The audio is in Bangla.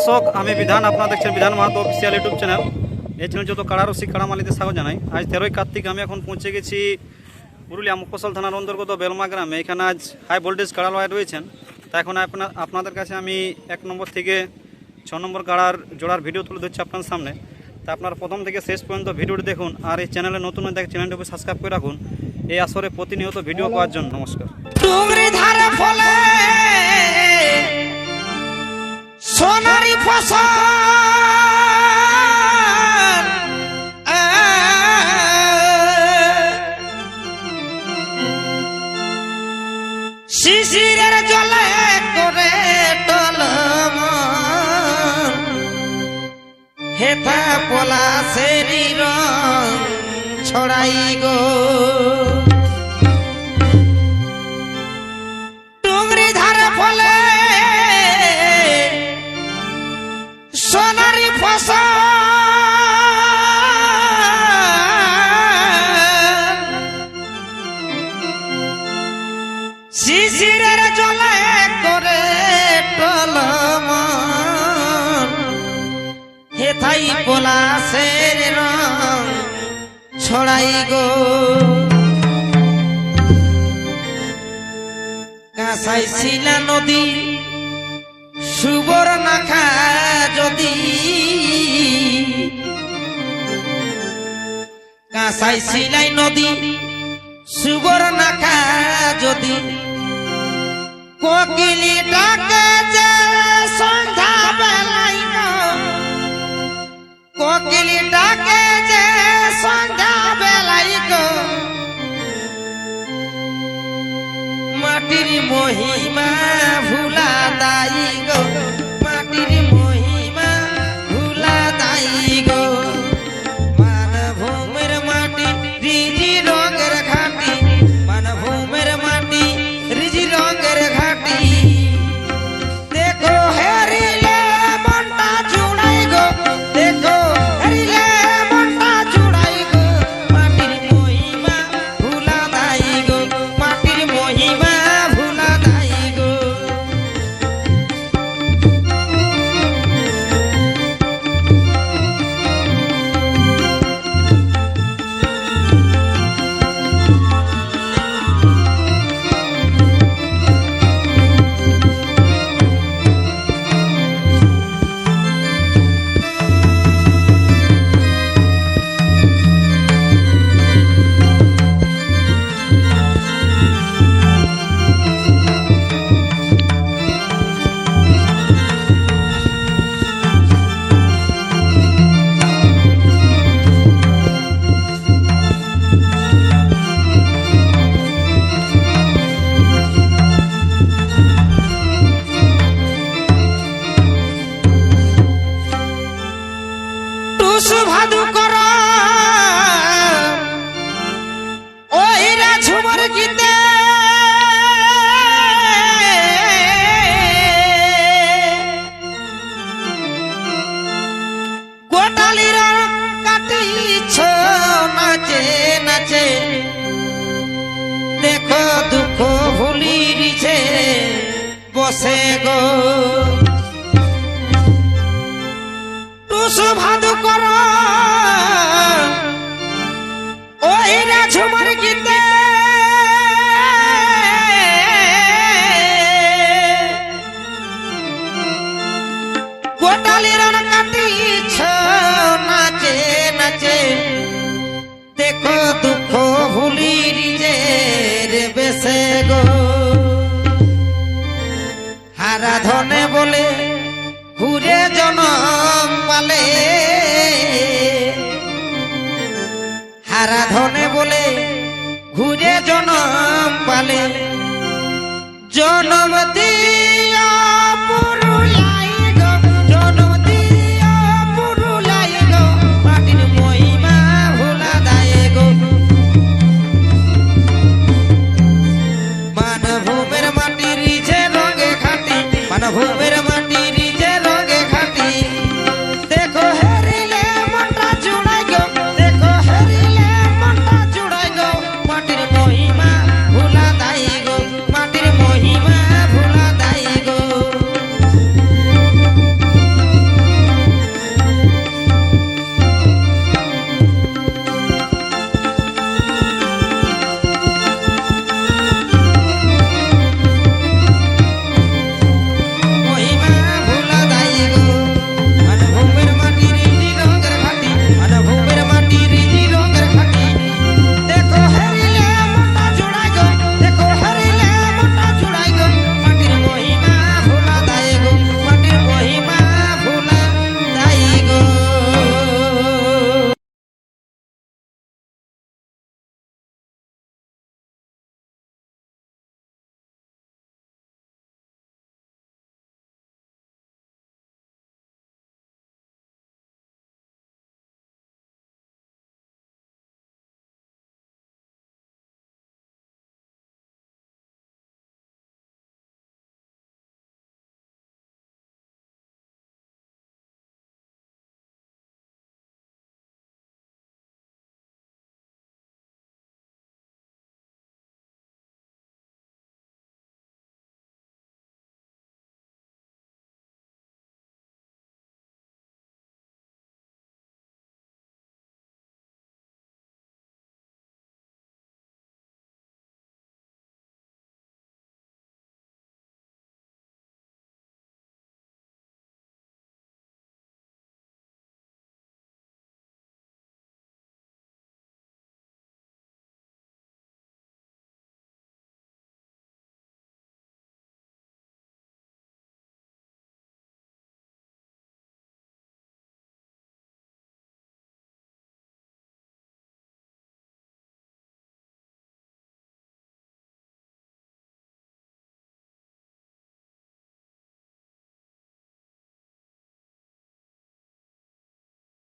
দর্শক, আমি বিধান, আপনারা দেখছেন Bidhan Mahato official YouTube channel এই চ্যানেল যত কাড়ারসি কাড়ামালিতে স্বাগত জানাই। আজ তেরোই কার্তিক, আমি এখন পৌঁছে গেছি পুরুলিয়া মুফসল থানার অন্তর্গত বেলমা গ্রামে। এখানে আজ হাই ভোল্টেজ কাড়া লড়াই রয়েছেন। তা এখন আপনার আপনাদের কাছে আমি এক নম্বর থেকে ছ নম্বর কাড়ার জোড়ার ভিডিও তুলে ধরছি আপনার সামনে। তা আপনার প্রথম থেকে শেষ পর্যন্ত ভিডিওটি দেখুন আর এই চ্যানেলে নতুন দেখে চ্যানেলটিকে সাবস্ক্রাইব করে রাখুন। এই আসরে প্রতিনিয়ত ভিডিও পাওয়ার জন্য নমস্কার। সোনারি ফসল। শিশিরের জলে করে টলম হেথা পলাশেরি রং ছড়াই গো। পলাশের রং ছড়াই গো। কাঁসাই শিলা নদী সুবর্ণাখা যদি। কাঁসাই শিলাই নদী সুবর্ণাখা যদি। কোকিলি ডাকে কোকিলি ডাকে যে সন্ধ্যা বেলাই গো। মাটির মহিমা ভুলা দাই গো। ভাদু কর। ওইরা ঝুমর গীতে। গোটালির কাটিছ নাচে নাচে। দেখো দুঃখ ভুলিছে বসে গো। টুসু ভাদু কর। ওই রে ঝুমর গীতে গোটালির কাটিছ, নাচে নাচে। দেখো দুঃখ ভুলি রে বেসে গো। হারা ধনে বলে জনম পালে। হারাধনে বলে ঘুরে জনম পালে। জনম